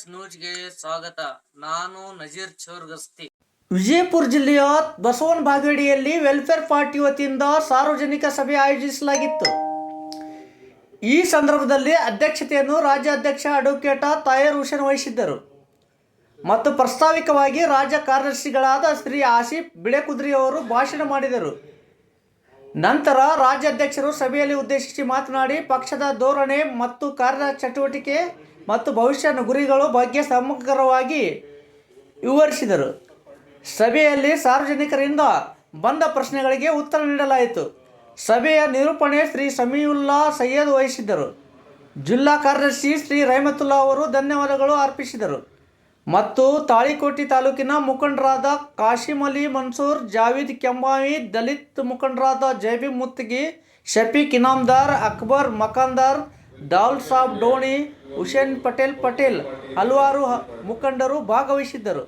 DMS ನ್ಯೂಸ್ಗೆ ಸ್ವಾಗತ. ನಾನು ನಜೀರ್ ಚೌರ್ಗಸ್ತಿ. ವಿಜಯಪುರ ಜಿಲ್ಲೆಯ ಬಸವನ ಬಾಗೇಡಿಯಲ್ಲಿ ವೆಲ್ಫೇರ್ ಪಾರ್ಟಿ ವತಿಯಿಂದ ಸಾರ್ವಜನಿಕ ಸಭೆ ಆಯೋಜಿಸಲಾಗಿತ್ತು. ಈ ಸಂದರ್ಭದಲ್ಲಿ ಅಧ್ಯಕ್ಷತೆಯನ್ನು ರಾಜ್ಯಾಧ್ಯಕ್ಷ ಅಡ್ವೊಕೇಟ ತಾಯರ್ ಹುಸೇನ್ ವಹಿಸಿದ್ದರು. ಮತ್ತು ಪ್ರಸ್ತಾವಿಕವಾಗಿ ರಾಜ್ಯ ಕಾರ್ಯದರ್ಶಿಗಳಾದ ಶ್ರೀ ಆಸಿಫ್ ಬಿಳೆಕುದ್ರಿ ಅವರು ಭಾಷಣ ಮಾಡಿದರು. ನಂತರ ರಾಜ್ಯಾಧ್ಯಕ್ಷರು ಸಭೆಯಲ್ಲಿ ಉದ್ದೇಶಿಸಿ ಮಾತನಾಡಿ, ಪಕ್ಷದ ಧೋರಣೆ ಮತ್ತು ಕಾರ್ಯ ಚಟುವಟಿಕೆ ಮತ್ತು ಭವಿಷ್ಯ ಗುರಿಗಳು ಬಗ್ಗೆ ಸಮಗ್ರವಾಗಿ ವಿವರಿಸಿದರು. ಸಭೆಯಲ್ಲಿ ಸಾರ್ವಜನಿಕರಿಂದ ಬಂದ ಪ್ರಶ್ನೆಗಳಿಗೆ ಉತ್ತರ ನೀಡಲಾಯಿತು. ಸಭೆಯ ನಿರೂಪಣೆ ಶ್ರೀ ಸಮೀವುಲ್ಲಾ ಸೈಯದ್ ವಹಿಸಿದ್ದರು. ಜಿಲ್ಲಾ ಕಾರ್ಯದರ್ಶಿ ಶ್ರೀ ರಹಮತುಲ್ಲಾ ಅವರು ಧನ್ಯವಾದಗಳು ಅರ್ಪಿಸಿದರು. ಮತ್ತು ತಾಳಿಕೋಟಿ ತಾಲೂಕಿನ ಮುಖಂಡರಾದ ಕಾಶಿಮ್ ಅಲಿ ಮನ್ಸೂರ್, ಜಾವೀದ್ ಕೆಂಬಾವಿ ದಲಿತ್ ಮುಖಂಡರಾದ ಜೈಬಿ ಮುತ್ತಗಿ, ಶಫೀಕ್ ಇನಾಮ್ದಾರ್, ಅಕ್ಬರ್ ಮಕಾಂದಾರ್ ದಾಲ್ ಸಾಬ್ ಡೋಣಿ, ಹುಸೇನ್ ಪಟೇಲ್ ಪಟೇಲ್ ಹಲವಾರು ಮುಖಂಡರು ಭಾಗವಹಿಸಿದ್ದರು.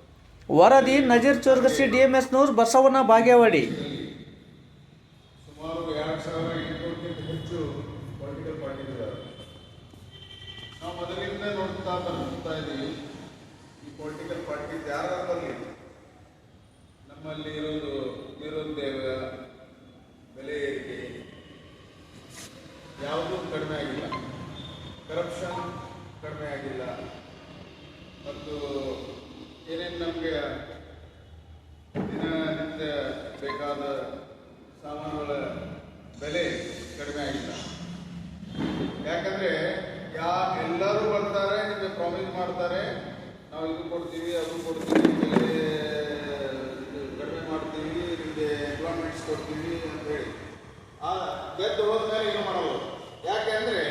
ವರದಿ ನಜೀರ್ ಚೋರ್ಗಸಿ ಡಿಎಂಎಸ್ ನ್ಯೂಸ್ ಬಸವನ ಬಾಗೇವಾಡಿ. ಸುಮಾರು ಎರಡು ಸಾವಿರ ಎಂಟುನೂರಕ್ಕಿಂತ ಹೆಚ್ಚು ಪೊಲಿಟಿಕಲ್ ಪಾರ್ಟಿಗಳಿದ್ದಾವೆ ನಾವು ಮೊದಲಿಂದ ನೋಡ್ತಾ ಬರ್ತಾ ಇದ್ದೀವಿ ಈ ಪೊಲಿಟಿಕಲ್ ಪಾರ್ಟೀಸ್ ಯಾರು ಬರಲಿ ನಮ್ಮಲ್ಲಿ ಇರೋದು ನಿರುದ್ಯೋಗ ಬೆಲೆ ಏರಿಕೆ ಯಾವುದೂ ಕಡಿಮೆ ಆಗಿಲ್ಲ ಕರಪ್ಷನ್ ಕಡಿಮೆ ಆಗಿಲ್ಲ ಮತ್ತು ಏನೇನು ನಮಗೆ ದಿನನಿತ್ಯ ಬೇಕಾದ ಸಾಮಾನುಗಳ ಬೆಲೆ ಕಡಿಮೆ ಆಗಿಲ್ಲ. ಯಾಕಂದ್ರೆ ಯಾ ಎಲ್ಲರೂ ಬರ್ತಾರೆ, ನಿಮಗೆ ಪ್ರಾಮಿಸ್ ಮಾಡ್ತಾರೆ, ನಾವು ಇದು ಕೊಡ್ತೀವಿ, ಅದು ಕೊಡ್ತೀವಿ ಬೆಲೆ ಕಡಿಮೆ ಮಾಡ್ತೀವಿ, ನಿಮಗೆ ಎಂಪ್ಲಾಯ್ಮೆಂಟ್ಸ್ ಕೊಡ್ತೀವಿ ಅಂತ ಹೇಳಿ. ಆ, ಗೆದ್ದು ಹೋದ್ಮೇಲೆ ಏನು ಯಾಕೆ ಯಾಕೆಂದ್ರೆ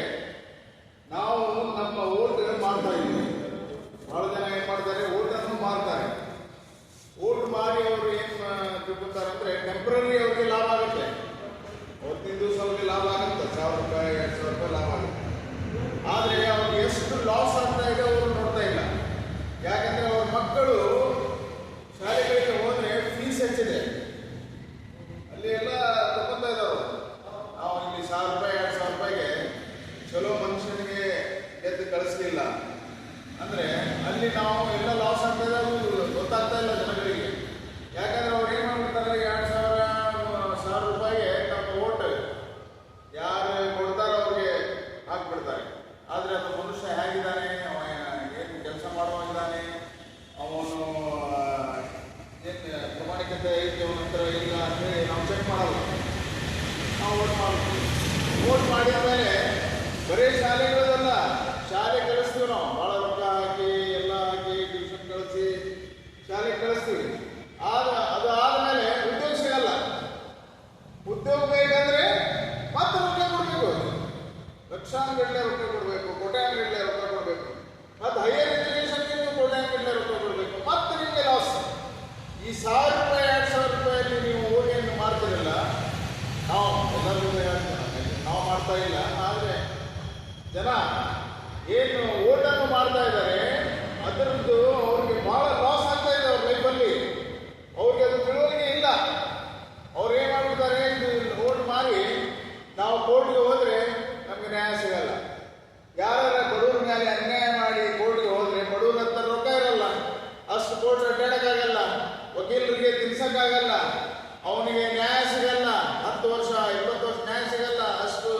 ನಾವು ನಮ್ಮ ಓಟ್ ಮಾಡ್ತಾ ಇದ್ದೀವಿ ಬಹಳ ಜನ ಏನ್ ಮಾಡ್ತಾರೆ ಓಟನ್ನು ಮಾರ್ತಾರೆ ಓಟ್ ಮಾಡಿ ಅವರು ಏನ್ ತಿಳ್ಕೊತಾರೆ ಅಂದ್ರೆ ಟೆಂಪ್ರರಿ ಅವ್ರಿಗೆ ಲಾಭ ಆಗುತ್ತೆ ಅವತ್ತಿನ ದಿವಸ ಅವ್ರಿಗೆ ಲಾಭ ಆಗುತ್ತೆ ಸಾವಿರ ರೂಪಾಯಿ ಎರಡು ಸಾವಿರ ರೂಪಾಯಿ ಲಾಭ ಆಗುತ್ತೆ ಆದ್ರೆ ಅವ್ರಿಗೆ ಎಷ್ಟು ಲಾಸ್ ಆಗ್ತಾ ಇದೆ ಅವರು ನೋಡ್ತಾ ಇಲ್ಲ ಯಾಕಂದ್ರೆ ಅವ್ರ ಮಕ್ಕಳು ಶಾಲೆಗಳಿಗೆ ಹೋದ್ರೆ ಫೀಸ್ ಹೆಚ್ಚಿದೆ ಅಲ್ಲಿ ಎಲ್ಲ ತಗೊಂತ ಇದ್ದಾರೆ ನಾವು ಇಲ್ಲಿ ಸಾವಿರ ರೂಪಾಯಿ ಎರಡು ಸಾವಿರ ರೂಪಾಯಿಗೆ ಚಲೋ ಮನುಷ್ಯನಿಗೆ ಗೆದ್ದು ಕಳಿಸ್ಲಿಲ್ಲ ಅಂದ್ರೆ ಅಲ್ಲಿ ನಾವು ಎಲ್ಲ ಲಾಸ್ ಆಗ್ತಾ ಇದೆ ಅದು ಗೊತ್ತಾಗ್ತಾ ಇಲ್ಲ ಜನಗಳಿಗೆ ಯಾಕಂದ್ರೆ ಅವ್ರು ಏನ್ ಮಾಡ್ಬಿಡ್ತಾರೆ ಎರಡು ಸಾವಿರ ಸಾವಿರ ರೂಪಾಯಿಗೆ ನಮ್ಮ ಓಟ್ ಯಾರು ಕೊಡ್ತಾರೋ ಅವ್ರಿಗೆ ಹಾಕ್ಬಿಡ್ತಾರೆ ಆದ್ರೆ ಅದು ಮನುಷ್ಯ ಹೇಗಿದ್ದಾನೆ ಅವ ಏನು ಕೆಲಸ ಮಾಡುವಾಗಿದ್ದಾನೆ ಅವನು ಏನು ಪ್ರಾಮಾಣಿಕತೆ ಐತೆ ಅವನ ಹತ್ರ ಇಲ್ಲ ಅಂತೇಳಿ ನಾವು ಚೆಕ್ ಮಾಡಲ್ಲ ನಾವು ಓಟ್ ಮಾಡ್ತೀವಿ ಓಟ್ ಮಾಡಿದ ಮೇಲೆ ಬರೀ ಶಾಲೆಗಳದಲ್ಲ ಶಾಲೆ ಕಳಿಸ್ತೀವಿ ನಾವು ಭಾಳ ರೊಕ್ಕ ಹಾಕಿ ಎಲ್ಲ ಹಾಕಿ ಟ್ಯೂಷನ್ ಕಳಿಸಿ ಶಾಲೆಗೆ ಕಳಿಸ್ತೀವಿ ಆದ ಅದು ಆದಮೇಲೆ ಉದ್ಯೋಗ ಸಿಗಲ್ಲ ಉದ್ಯೋಗ ಬೇಕಂದ್ರೆ ಮತ್ತೆ ರೊಕ್ಕ ಕೊಡಬೇಕು ಲಕ್ಷಾನುಗಟ್ಟಲೆ ರೊಕ್ಕ ಕೊಡಬೇಕು ಕೋಟ್ಯಾನುಗಟ್ಟಲೆ ರೊಕ್ಕ ಕೊಡಬೇಕು ಮತ್ತು ಹೈಯರ್ ಎಜುಕೇಷನ್ಗೆ ನೀವು ಕೋಟ್ಯಾನುಗಟ್ಟಲೆ ರೊಕ್ಕ ಕೊಡಬೇಕು ಮತ್ತೆ ನಿಮಗೆ ಲಾಸ್ ಈ ಸಾವಿರ ರೂಪಾಯಿ ಎರಡು ಸಾವಿರ ರೂಪಾಯಲ್ಲಿ ನೀವು ಓಣಿಯನ್ನು ಮಾಡ್ತಿರಲ್ಲ ನಾವು ಎಲ್ಲರಿಗೂ ನಾವು ಮಾಡ್ತಾ ಇಲ್ಲ, ಆದರೆ ಜನ ಏನು ಓಟನ್ನು ಮಾಡ್ತಾ ಇದ್ದಾರೆ, ಅದರದ್ದು ಅವ್ರಿಗೆ ಭಾಳ ಲಾಸ್ ಆಗ್ತಾ ಇದೆ ಅವ್ರ ಲೈಫಲ್ಲಿ ಅವ್ರಿಗೆ ಅದು ತಿಳುವಳಿಕೆ ಇಲ್ಲ. ಅವ್ರು ಏನು ಮಾಡ್ಬಿಡ್ತಾರೆ, ಇದು ಓಟ್ ಮಾಡಿ ನಾವು ಕೋರ್ಟ್ಗೆ ಹೋದರೆ ನಮಗೆ ನ್ಯಾಯ ಸಿಗಲ್ಲ. ಯಾರ ಬಡವ್ರ ಮೇಲೆ ಅನ್ಯಾಯ ಮಾಡಿ ಕೋರ್ಟ್ಗೆ ಹೋದರೆ ಬಡವ್ರ ಹತ್ರ ರೊಕ್ಕ ಇರಲ್ಲ, ಅಷ್ಟು ಕೋರ್ಟ್ ಅಡ್ಡಾಡೋಕ್ಕಾಗಲ್ಲ, ವಕೀಲರಿಗೆ ತಿನ್ಸೋಕ್ಕಾಗಲ್ಲ, ಅವನಿಗೆ ನ್ಯಾಯ ಸಿಗಲ್ಲ. ಹತ್ತು ವರ್ಷ ಇಪ್ಪತ್ತು ವರ್ಷ ನ್ಯಾಯ ಸಿಗಲ್ಲ, ಅಷ್ಟು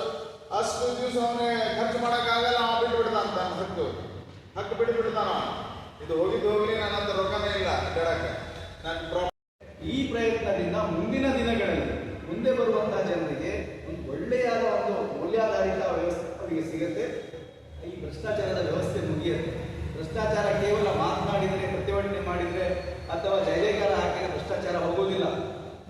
ಅಷ್ಟು ದಿವಸ ಅವನೇ ಖರ್ಚು ಮಾಡೋಕ್ಕಾಗಲ್ಲ ಅವ ಬಿಟ್ಟು ಬಿಡ್ತಾನ ತನ್ನ ಹಕ್ಕು ಹಕ್ಕು ಬಿಟ್ಟು ಬಿಡ್ತಾನ. ಇದು ಹೋಗಿದ್ದು ಹೋಗ್ಲಿ ನನ್ನ ಹತ್ರ ರೊಕ್ಕನೇ ಇಲ್ಲ ಕೇಳಕ್ಕೆ ನನ್ನ ಪ್ರಾ ಈ ಪ್ರಯತ್ನದಿಂದ ಮುಂದಿನ ದಿನಗಳಲ್ಲಿ ಮುಂದೆ ಬರುವಂತಹ ಜನರಿಗೆ ಒಂದು ಒಳ್ಳೆಯಾದ ಒಂದು ಮೌಲ್ಯಾಧಾರಿತ ವ್ಯವಸ್ಥೆ ಅವರಿಗೆ ಸಿಗುತ್ತೆ ಈ ಭ್ರಷ್ಟಾಚಾರದ ವ್ಯವಸ್ಥೆ ಮುಗಿಯುತ್ತೆ ಭ್ರಷ್ಟಾಚಾರ ಕೇವಲ ಮಾತನಾಡಿದರೆ ಪ್ರತಿಭಟನೆ ಮಾಡಿದರೆ ಅಥವಾ ಜಯ ಜಯಕಾರ ಹಾಕಿದರೆ ಭ್ರಷ್ಟಾಚಾರ ಹೋಗೋದಿಲ್ಲ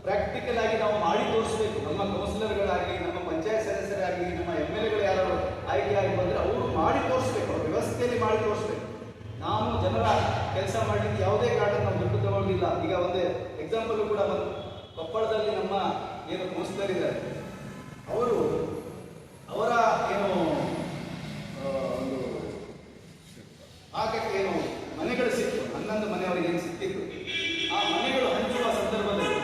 ಪ್ರಾಕ್ಟಿಕಲ್ ಆಗಿ ನಾವು ಮಾಡಿ ತೋರಿಸ್ಬೇಕು ನಮ್ಮ ಕೌನ್ಸಿಲರ್ಗಳಾಗಲಿ ನಮ್ಮ ಪಂಚಾಯತ್ ಸದಸ್ಯರಾಗಲಿ ನಮ್ಮ ಎಂ ಎಲ್ ಎಗಳು ಯಾರು ಆಯ್ಕೆ ಆಗಿ ಬಂದರೆ ಅವರು ಮಾಡಿ ತೋರಿಸ್ಬೇಕು ಅವ್ರ ವ್ಯವಸ್ಥೆಯಲ್ಲಿ ಮಾಡಿ ತೋರಿಸ್ಬೇಕು ನಾವು ಜನರ ಕೆಲಸ ಮಾಡಲಿಕ್ಕೆ ಯಾವುದೇ ಕಾರಣ ನಾವು ದುಡ್ಡು ತಗೊಂಡಿಲ್ಲ ಈಗ ಒಂದು ಎಕ್ಸಾಂಪಲ್ ಕೂಡ ಬಂದು ಕೊಪ್ಪಳದಲ್ಲಿ ನಮ್ಮ ಏನು ಕೌನ್ಸಿಲರ್ ಅವರು ಅವರ ಏನು ಒಂದು ಆಗಕ್ಕೆ ಏನು ಮನೆಗಳು ಸಿಕ್ತು ಹನ್ನೊಂದು ಮನೆಯವರಿಗೆ ಏನು ಸಿಕ್ಕಿತ್ತು. ಆ ಮನೆಗಳು ಹಂಚುವ ಸಂದರ್ಭದಲ್ಲಿ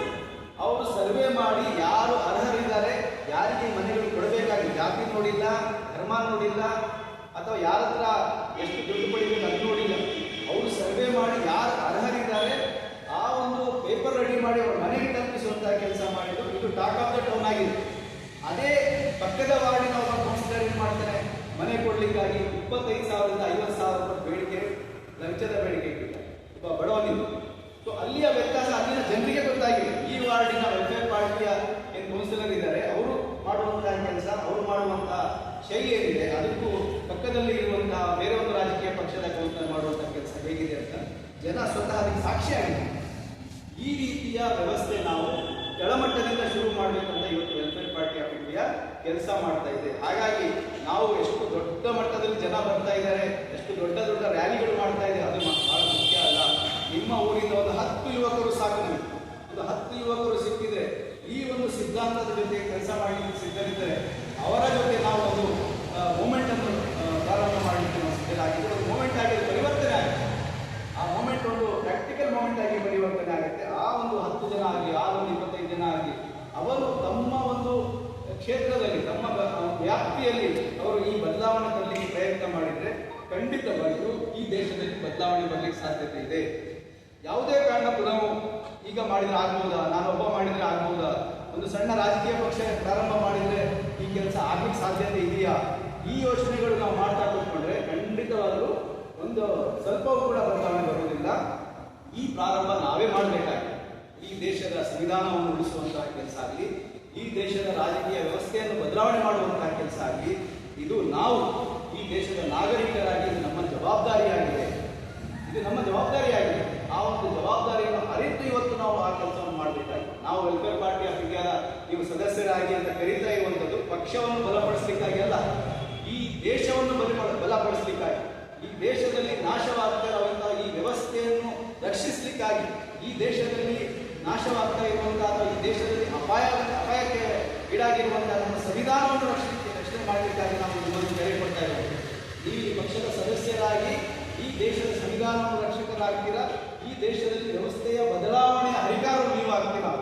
ಅವರು ಸರ್ವೆ ಮಾಡಿ ಯಾರು ಅರ್ಹರಿದ್ದಾರೆ, ಯಾರಿಗೆ ಮನೆಗಳು ಕೊಡಬೇಕಾಗಿ ಜಾತಿ ನೋಡಿಲ್ಲ, ಧರ್ಮ ನೋಡಿಲ್ಲ, ಅಥವಾ ಯಾರ ದೊಡ್ಡ ಟೌನ್ ಅದೇ ಪಕ್ಕದ ವಾರ್ಡಿನ ಒಬ್ಬ ಕೌನ್ಸಿಲರ್ ಏನು ಮಾಡ್ತಾರೆ? ಮನೆ ಕೊಡ್ಲಿಕ್ಕಾಗಿ ಇಪ್ಪತ್ತೈದು ಸಾವಿರದಿಂದ ಐವತ್ತು ಸಾವಿರ ರೂಪಾಯಿ ಬೇಡಿಕೆ, ಲಂಚದ ಬೇಡಿಕೆ ಒಬ್ಬ ಬಡವನಿಂದ ಸೊ ಅಲ್ಲಿಯ ವ್ಯತ್ಯಾಸ, ಅಲ್ಲಿನ ಜನರಿಗೆ ಗೊತ್ತಾಗಿದೆ. ಈ ವಾರ್ಡಿನ ವೆಲ್ಫೇರ್ ಪಾರ್ಟಿಯ ಏನು ಕೌನ್ಸಿಲರ್ ಇದ್ದಾರೆ, ಅವರು ಮಾಡುವಂತಹ ಕೆಲಸ, ಅವರು ಮಾಡುವಂತಹ ಶೈಲಿ ಏನಿದೆ, ಅದಕ್ಕೂ ಪಕ್ಕದಲ್ಲಿ ಇರುವಂತಹ ಬೇರೆ ಒಂದು ಮಾಡ್ತಾ ಇದೆ. ಹಾಗಾಗಿ ನಾವು ಎಷ್ಟು ದೊಡ್ಡ ಮಟ್ಟದಲ್ಲಿ ಜನ ಬರ್ತಾ ಇದ್ದಾರೆ, ಎಷ್ಟು ದೊಡ್ಡ ದೊಡ್ಡ ರ್ಯಾಲಿಗಳು ಮಾಡ್ತಾ ಇದೆ, ಅದು ಬಹಳ ಮುಖ್ಯ ಅಲ್ಲ. ನಿಮ್ಮ ಊರಿಂದ ಒಂದು ಹತ್ತು ಯುವಕರು ಸಾಕು ಒಂದು ಹತ್ತು ಯುವಕರು ಸಿಕ್ಕಿದ್ರೆ, ಈ ಒಂದು ಸಿದ್ಧಾಂತದ ಜೊತೆ ಕೆಲಸ ಮಾಡಲಿಕ್ಕೆ ಸಿದ್ಧರಿದ್ದರೆ. ಅವರ ಜೊತೆ ನಾವು ಒಂದು ಮೂಮೆಂಟ್ ಅನ್ನು ಪ್ರಾರಂಭ ಮಾಡಲಿಕ್ಕೆ ನಾವು ಸಿದ್ಧರಾಗಿದ್ದರೆ ಒಂದು ಮೂಮೆಂಟ್ ಆಗಿ ಪರಿವರ್ತನೆ ಆಗುತ್ತೆ. ಆ ಮೂಮೆಂಟ್ ಒಂದು ಪ್ರಾಕ್ಟಿಕಲ್ ಮೂಮೆಂಟ್ ಆಗಿ ಪರಿವರ್ತನೆ ಆಗುತ್ತೆ. ಆ ಒಂದು ಹತ್ತು ಜನ ಆಗಲಿ ಆ ಒಂದು ಇಪ್ಪತ್ತೈದು ಜನ ಆಗಲಿ ಅವರು ತಮ್ಮ ಒಂದು ಕ್ಷೇತ್ರದಲ್ಲಿ ತಮ್ಮ ವ್ಯಾಪ್ತಿಯಲ್ಲಿ ಅವರು ಈ ಬದಲಾವಣೆ ತರಲಿಕ್ಕೆ ಪ್ರಯತ್ನ ಮಾಡಿದರೆ ಖಂಡಿತವಾಗಿಯೂ ಈ ದೇಶದಲ್ಲಿ ಬದಲಾವಣೆ ಬರಲಿಕ್ಕೆ ಸಾಧ್ಯತೆ ಇದೆ. ಯಾವುದೇ ಕಾರಣಕ್ಕೂ ನಾವು ಈಗ ಮಾಡಿದ್ರೆ ಆಗ್ಬೋದಾ? ನಾನೊಬ್ಬ ಮಾಡಿದರೆ ಆಗ್ಬೋದಾ? ಒಂದು ಸಣ್ಣ ರಾಜಕೀಯ ಪಕ್ಷ ಪ್ರಾರಂಭ ಮಾಡಿದ್ರೆ ಈ ಕೆಲಸ ಆಗ್ಲಿಕ್ಕೆ ಸಾಧ್ಯತೆ ಇದೆಯಾ? ಈ ಯೋಚನೆಗಳು ನಾವು ಮಾಡ್ತಾ ಕೂತ್ಕೊಂಡ್ರೆ ಖಂಡಿತವಾದರೂ ಒಂದು ಸ್ವಲ್ಪವೂ ಕೂಡ ಬದಲಾವಣೆ ಬರುವುದಿಲ್ಲ. ಈ ಪ್ರಾರಂಭ ನಾವೇ ಮಾಡಬೇಕಾಗಿದೆ. ಈ ದೇಶದ ಸಂವಿಧಾನವನ್ನು ಉಳಿಸುವಂತಹ ಕೆಲಸ ಆಗಲಿ ಈ ದೇಶದ ರಾಜಕೀಯ ವ್ಯವಸ್ಥೆಯನ್ನು ಬದಲಾವಣೆ ಮಾಡುವಂತಹ ಕೆಲಸ ಆಗಲಿ ಇದು ನಾವು, ಈ ದೇಶದ ನಾಗರಿಕರಾಗಿ ನಮ್ಮ ಜವಾಬ್ದಾರಿಯಾಗಿದೆ. ಇದು ನಮ್ಮ ಜವಾಬ್ದಾರಿಯಾಗಿದೆ. ಆ ಒಂದು ಜವಾಬ್ದಾರಿಯನ್ನು ಅರಿತು ಇವತ್ತು ನಾವು ಆ ಕೆಲಸವನ್ನು ಮಾಡಬೇಕಾಗಿದೆ. ನಾವು ವೆಲ್ಫೇರ್ ಪಾರ್ಟಿ ಆಫ್ ಇಂಡಿಯಾದ ನೀವು ಸದಸ್ಯರಾಗಿ ಅಂತ ಕರೀತಾ ಇರುವಂಥದ್ದು ಪಕ್ಷವನ್ನು ಬಲಪಡಿಸಲಿಕ್ಕಾಗಿ ಅಲ್ಲ. ಈ ದೇಶವನ್ನು ಬಲ ಬಲಪಡಿಸಲಿಕ್ಕಾಗಿ. ಈ ದೇಶದಲ್ಲಿ ನಾಶವಾಗ್ತಾ ಇರುವಂತಹ ಈ ವ್ಯವಸ್ಥೆಯನ್ನು ರಕ್ಷಿಸಲಿಕ್ಕಾಗಿ. ಈ ದೇಶದಲ್ಲಿ ನಾಶವಾಗ್ತಾ ಇರುವಂತಹ ಈ ದೇಶದಲ್ಲಿ ಅಪಾಯ, ಅಪಾಯಕ್ಕೆ ಈಡಾಗಿರುವಂತಹ ನಮ್ಮ ಸಂವಿಧಾನವನ್ನು ರಕ್ಷಣೆ ರಕ್ಷಣೆ ಮಾಡಬೇಕಾಗಿ ನಾವು ನಿಮ್ಮನ್ನು ಕರೆ ಕೊಡ್ತಾ ಇದ್ದೇವೆ ನೀವು ಈ ಪಕ್ಷದ ಸದಸ್ಯರಾಗಿ ಈ ದೇಶದ ಸಂವಿಧಾನವನ್ನು ರಕ್ಷಕರಾಗ್ತೀರಾ? ಈ ದೇಶದಲ್ಲಿ ವ್ಯವಸ್ಥೆಯ ಬದಲಾವಣೆಯ ಅಧಿಕಾರ ನೀವು ಆಗ್ತೀರಾ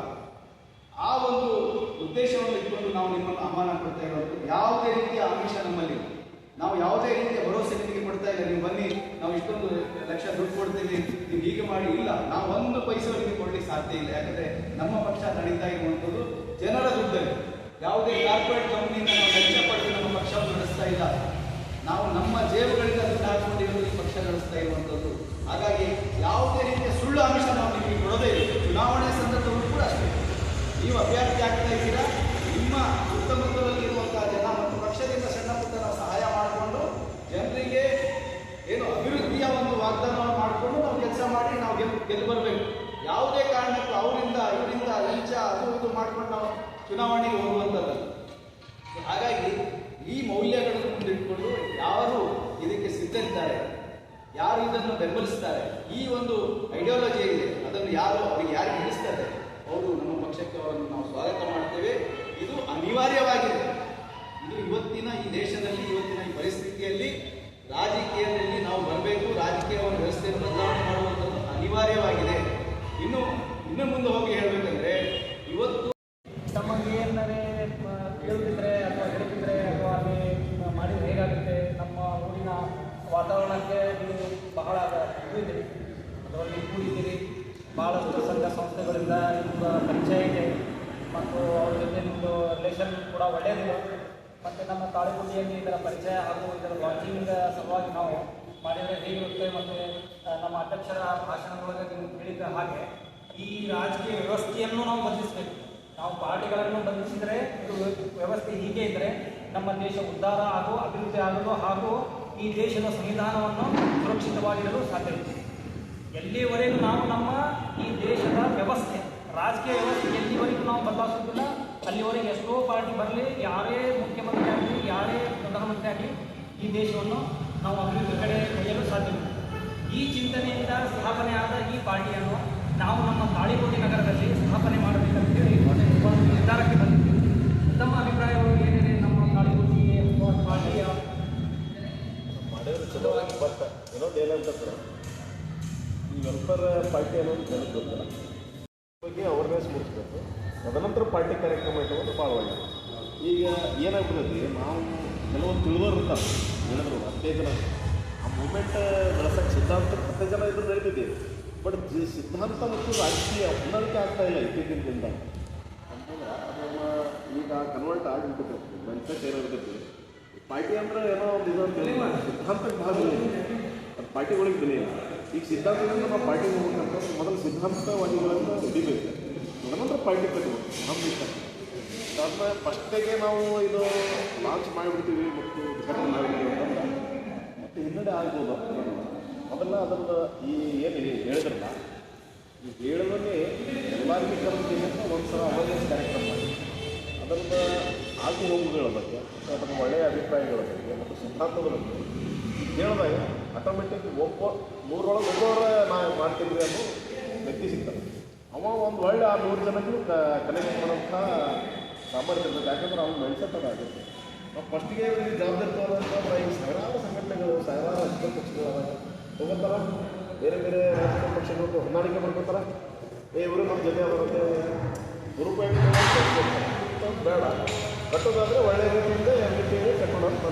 ಆ ಒಂದು ಉದ್ದೇಶವನ್ನು ಇಟ್ಕೊಂಡು ನಾವು ನಿಮ್ಮನ್ನು ಆಹ್ವಾನ ಕೊಡ್ತಾ ಇರೋದು. ಯಾವುದೇ ರೀತಿಯ ಆಮಿಷ ನಮ್ಮಲ್ಲಿ. ನಾವು ಯಾವುದೇ ರೀತಿಯ ಭರವಸೆ ನಿಮಗೆ ಕೊಡ್ತಾ ಇಲ್ಲ. ನೀವು ಬನ್ನಿ. ನಾವು ಇಷ್ಟೊಂದು ಲಕ್ಷ ದುಡ್ಡು ಕೊಡ್ತೀವಿ, ನೀವು ಹೀಗೆ ಮಾಡಿ, ಇಲ್ಲ, ನಾವು ಒಂದು ಪೈಸೆ ಕೊಡ್ಲಿಕ್ಕೆ ಸಾಧ್ಯ ಇಲ್ಲ. ಯಾಕಂದ್ರೆ ನಮ್ಮ ಪಕ್ಷ ನಡೀತಾ ಇರುವಂಥದ್ದು ಜನರ ದುಡ್ಡಲ್ಲಿ. ಯಾವುದೇ ಕಾರ್ಪೊರೇಟ್ ಕಂಪ್ನಿಯಿಂದ ನಾವು ಲಕ್ಷ ಪಡೆದು ನಮ್ಮ ಪಕ್ಷವನ್ನು ನಡೆಸ್ತಾ ಇಲ್ಲ. ನಾವು ನಮ್ಮ ಜೇಬುಗಳಿಂದ ದುಡ್ಡು ಹಾಕೊಂಡಿರೋದು ಪಕ್ಷ ನಡೆಸ್ತಾ ಇರುವಂಥದ್ದು. ಹಾಗಾಗಿ ಯಾವುದೇ ರೀತಿಯ ಸುಳ್ಳು ಅಂಶ ನಾವು ನಿಮಗೆ ಕೊಡೋದೇ ಇಲ್ಲ ಚುನಾವಣೆ ಸಂದರ್ಭದಲ್ಲೂ ಕೂಡ ಅಷ್ಟೇ ನೀವು ಅಭ್ಯರ್ಥಿ ಆಗ್ತಾ ಇದ್ದೀರಾ ನಿಮ್ಮ ಸುತ್ತಮುತ್ತಲಲ್ಲಿ ಇರುವಂತಹ ಜನ ಮತ್ತು ಪಕ್ಷದಿಂದ ಸಣ್ಣ ಪುಟ್ಟ ನಾವು ಸಹಾಯ ಮಾಡಿಕೊಂಡು ಜನರಿಗೆ ಏನು ಅಭಿವೃದ್ಧಿಯ ಒಂದು ವಾಗ್ದಾನವನ್ನು ಮಾಡಿಕೊಂಡು ನಾವು ಕೆಲಸ ಮಾಡಿ ಬರಬೇಕು. ಯಾವುದೇ ಕಾರಣಕ್ಕೂ ಅವರಿಂದ, ಇವರಿಂದ ಲಂಚ ಅದು ಇದು ಮಾಡ್ಕೊಂಡು ನಾವು ಚುನಾವಣೆಗೆ ಹೋಗುವಂಥದ್ದು ಹಾಗಾಗಿ ಈ ಮೌಲ್ಯಗಳನ್ನು ಮುಂದಿಟ್ಟುಕೊಂಡು ಯಾರು ಇದಕ್ಕೆ ಸಿದ್ಧರಿದ್ದಾರೆ, ಯಾರು ಇದನ್ನು ಬೆಂಬಲಿಸ್ತಾರೆ, ಈ ಒಂದು ಐಡಿಯಾಲಜಿ ಇದೆ ಅದನ್ನು ಯಾರು, ಅವರಿಗೆ ಯಾರು ಹಿಡಿಸ್ತಾರೆ ಅವರು ನಮ್ಮ ಪಕ್ಷಕ್ಕೆ ಅವರನ್ನು ನಾವು ಸ್ವಾಗತ ಮಾಡ್ತೇವೆ. ಇದು ಅನಿವಾರ್ಯವಾಗಿದೆ. ಇದು ಇವತ್ತಿನ ಈ ದೇಶದಲ್ಲಿ, ಇವತ್ತಿನ ಈ ಪರಿಸ್ಥಿತಿಯಲ್ಲಿ ರಾಜಕೀಯದಲ್ಲಿ ನಾವು ಬರಬೇಕು, ರಾಜಕೀಯ ಒಂದು ವ್ಯವಸ್ಥೆಯನ್ನು ಬದಲಾವಣೆ ಅನಿವಾರ್ಯವಾಗಿದೆ. ಇನ್ನು ಇನ್ನು ಮುಂದೆ ಹೋಗಿ ಹೇಳಬೇಕಂದ್ರೆ, ಇವತ್ತು ತಮಗೆ ಏನಾರೇ ಕೇಳುತ್ತಿದ್ರೆ ಅಥವಾ ಹೇಳ್ತಿದ್ರೆ ಅಥವಾ ಅಲ್ಲಿ ಮಾಡಿದ್ರೆ ಹೇಗಾಗುತ್ತೆ? ನಮ್ಮ ಊರಿನ ವಾತಾವರಣಕ್ಕೆ ನೀವು ಬಹಳ ಇದು ಅದರಲ್ಲಿ ಕೂಡಿದ್ದೀರಿ. ಭಾಳಷ್ಟು ಸಂಘ ಸಂಸ್ಥೆಗಳಿಂದ ನಿಮ್ಮ ಪರಿಚಯ ಇದೆ. ಮತ್ತು ಅವ್ರ ಜೊತೆ ನಿಮ್ಮದು ರಿಲೇಷನ್ ಕೂಡ ಒಳ್ಳೆಯದಿದೆ ಮತ್ತು ನಮ್ಮ ತಾಳಿಗುಡಿಯಲ್ಲಿ ಇದರ ಪರಿಚಯ ಹಾಗೂ ಇದರ ವಾಕಿಂಗ್ ಸಲುವಾಗಿ ನಾವು ಮಾಡಿದರೆ ಹೇಗಿರುತ್ತೆ ಮತ್ತು ನಮ್ಮ ಅಧ್ಯಕ್ಷರ ಭಾಷಣದೊಳಗೆ ನೀವು ಹೇಳಿದ ಹಾಗೆ, ಈ ರಾಜಕೀಯ ವ್ಯವಸ್ಥೆಯನ್ನು ನಾವು ಬದಲಿಸಬೇಕು ನಾವು ಪಾರ್ಟಿಗಳನ್ನು ಇದು ವ್ಯವಸ್ಥೆ ಹೀಗೆ ಇದ್ದರೆ, ನಮ್ಮ ದೇಶ ಉದ್ಧಾರ ಹಾಗೂ ಅಭಿವೃದ್ಧಿ ಆಗಲು ಹಾಗೂ ಈ ದೇಶದ ಸಂವಿಧಾನವನ್ನು ಸುರಕ್ಷಿತವಾಗಿರಲು ಸಾಧ್ಯವಿದೆ ಎಲ್ಲಿವರೆಗೂ ನಾವು ನಮ್ಮ ಈ ದೇಶದ ವ್ಯವಸ್ಥೆ, ರಾಜಕೀಯ ವ್ಯವಸ್ಥೆ ಎಲ್ಲಿವರೆಗೂ ನಾವು ಬದಲಾಯಿಸೋದಿಲ್ಲ ಅಲ್ಲಿವರೆಗೆ ಎಷ್ಟೋ ಪಾರ್ಟಿ ಬರಲಿ, ಯಾರೇ ಮುಖ್ಯಮಂತ್ರಿ ಆಗಲಿ, ಯಾರೇ ಪ್ರಧಾನಮಂತ್ರಿ ಆಗಲಿ, ಈ ದೇಶವನ್ನು ನಾವು ಅಭಿವೃದ್ಧಿ ಕಡೆ ಒಯ್ಯಲು ಸಾಧ್ಯವಿಲ್ಲ. ಈ ಚಿಂತನೆಯಿಂದ ಸ್ಥಾಪನೆ ಆದ ಈ ಪಾರ್ಟಿಯನ್ನು ನಾವು ನಮ್ಮ ತಾಳಿಕೋಟೆ ನಗರದಲ್ಲಿ ಸ್ಥಾಪನೆ ಮಾಡಬೇಕಂತೇಳಿ ಒಂದು ನಿರ್ಧಾರಕ್ಕೆ ಬಂದಿದ್ದೇವೆ. ತಮ್ಮ ಅಭಿಪ್ರಾಯಗಳು ಏನಿದೆ? ನಮ್ಮ ತಾಳಿಕೋಟೆಗೆ ಪಾರ್ಟಿಯ ಇನ್ನೊಂದು ಏನಂತಂದ್ರೆ ಈ ಪಾರ್ಟಿ ಅನ್ನೋದು ಬಗ್ಗೆ ಅವೇರ್ನೆಸ್ ಮೂಡಿಸ್ಬೇಕು. ತದನಂತರ ಪಾರ್ಟಿ ಕಾರ್ಯಕ್ರಮ ಇಟ್ಟುಕೊಂಡು ಭಾಳ ಒಳ್ಳೆಯದು ಈಗ ಏನಾಗ್ಬಿಡುತ್ತೆ? ನಾವು ಕೆಲವೊಂದು ತಿಳಿದವ್ರು ಇರ್ತಾರೆ. ಜನ ಆ ಮೂಮೆಂಟ್ ಬೆಳೆಸೋಕ್ಕೆ ಸಿದ್ಧಾಂತ ಹತ್ತೈದು ಜನ ಇದ್ರು ನಡೀತಿದ್ದೀವಿ. ಬಟ್ ಸಿದ್ಧಾಂತ ಮತ್ತು ರಾಜಕೀಯ ಹೊಂದಾಣಿಕೆ ಆಗ್ತಾ ಇಲ್ಲ ಇತ್ತೀಚಿನ ದಿನದಾಗ ಅಂತಂದ್ರೆ ಅದನ್ನು ಈಗ ಕನ್ವರ್ಟ್ ಆಗಿಬಿಟ್ಟಿದೆ. ಮೈಂಡ್ಸೆಟ್ ಏನಿರ್ತೈತಿ ಪಾರ್ಟಿ ಅಂದ್ರೆ ಏನೋ ಒಂದು ಇದು ಅಂತ. ಸಿದ್ಧಾಂತಕ್ಕೆ ಭಾಳ ಬೆಲೆ ಅದು ಪಾರ್ಟಿಗಳಿಗೆ ಬೆಲೆ ಇಲ್ಲ. ಈಗ ಸಿದ್ಧಾಂತದಿಂದ ನಮ್ಮ ಪಾರ್ಟಿ ಹೋಗ್ಬೇಕಂತ ಮೊದಲು ಸಿದ್ಧಾಂತವಾದಿಗಳನ್ನು ಹಿಡಿಬೇಕು. ತದನಂತರ ಪಾರ್ಟಿ ಕಟ್ಟಬೇಕು ನಮ್ಮ ಅದನ್ನ ಫಸ್ಟಿಗೆ ನಾವು ಇದು ಲಾಂಚ್ ಮಾಡಿಬಿಡ್ತೀವಿ. ಮತ್ತು ಉದ್ಘಾಟನೆ ಮಾಡಿಬಿಡ್ತೀವಿ ಅಂತಂದ್ರೆ ಹಿನ್ನಡೆ ಆಗ್ಬೋದು ಅದನ್ನು ಅದನ್ನು ಈ ಏನು ಹೇಳಿದ್ರಲ್ಲ, ಈ ಹೇಳೋದನ್ನೇ ಎಲ್ಲರಿಗೂ ಕರೆದು ಒಂದು ಸಲ ಅವೇರ್ನೆಸ್ ಕಾರ್ಯಕ್ರಮ. ಮಾಡಿ ಅದರಿಂದ ಆಗು ಹೋಗುಗಳ ಬಗ್ಗೆ ಅದರ ಒಳ್ಳೆಯ ಅಭಿಪ್ರಾಯಗಳ ಬಗ್ಗೆ, ಮತ್ತು ಸಿದ್ಧಾಂತದ ಬಗ್ಗೆ. ಹೇಳಿದಾಗ ಆಟೋಮೆಟಿಕ್ ಒಬ್ಬ ನೂರೊಳಗೆ ಒಬ್ಬರ ನಾ ಮಾಡ್ತಿದ್ವಿ ಅನ್ನೋ ವ್ಯಕ್ತಿ ಸಿಗ್ತದೆ ಅವ ಒಂದು ಒಳ್ಳೆ ಆ ನೂರು ಜನಕ್ಕೂ ಕನೆಕ್ಟ್ ಮಾಡೋಂಥ ಸಾಮರ್ಥ್ಯ ಇರ್ತದೆ. ಯಾಕಂದ್ರೆ ಅವ್ನ ನಾವು ಫಸ್ಟಿಗೆ ಜವಾಬ್ದಾರಿ ತಗೋದಂತ ಈ ಸಾವಿರಾರು ಸಂಘಟನೆಗಳು, ಸಾವಿರಾರು ರಾಜಕೀಯ ಪಕ್ಷಗಳಾದಾಗ ಹೋಗೋತಾರ ಬೇರೆ ಬೇರೆ ರಾಜಕೀಯ ಪಕ್ಷಗಳು ಹೊಂದಾಣಿಕೆ ಮಾಡ್ಕೋತಾರ ಏ, ಇವರು ನಮ್ಮ ಜೊತೆ ಆಗುತ್ತೆ ದುರುಪಯೋಗ ಬೇಡ. ಕಟ್ಟೋದಾದ್ರೆ ಒಳ್ಳೆಯ ರೀತಿಯಿಂದ ಟಿ ಕಟ್ಕೊಂಡು ಅಂತ